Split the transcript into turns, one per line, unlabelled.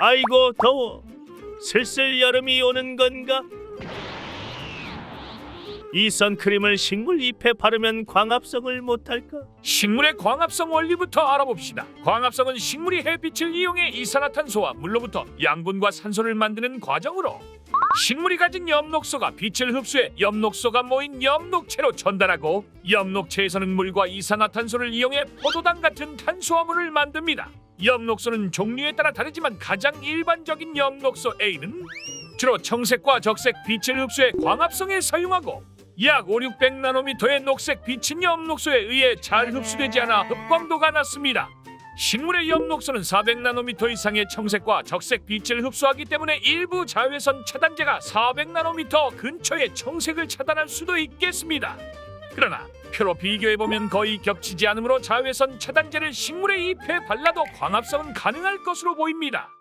아이고 더워. 슬슬 여름이 오는 건가? 이 선크림을 식물 잎에 바르면 광합성을 못할까?
식물의 광합성 원리부터 알아봅시다. 광합성은 식물이 햇빛을 이용해 이산화탄소와 물로부터 양분과 산소를 만드는 과정으로 식물이 가진 엽록소가 빛을 흡수해 엽록소가 모인 엽록체로 전달하고 엽록체에서는 물과 이산화탄소를 이용해 포도당 같은 탄수화물을 만듭니다. 엽록소는 종류에 따라 다르지만 가장 일반적인 엽록소 A는 주로 청색과 적색 빛을 흡수해 광합성에 사용하고 약 5, 600 나노미터의 녹색 빛은 엽록소에 의해 잘 흡수되지 않아 흡광도가 낮습니다. 식물의 엽록소는 400 나노미터 이상의 청색과 적색 빛을 흡수하기 때문에 일부 자외선 차단제가 400 나노미터 근처의 청색을 차단할 수도 있겠습니다. 그러나 표로 비교해 보면 거의 겹치지 않으므로 자외선 차단제를 식물의 잎에 발라도 광합성은 가능할 것으로 보입니다.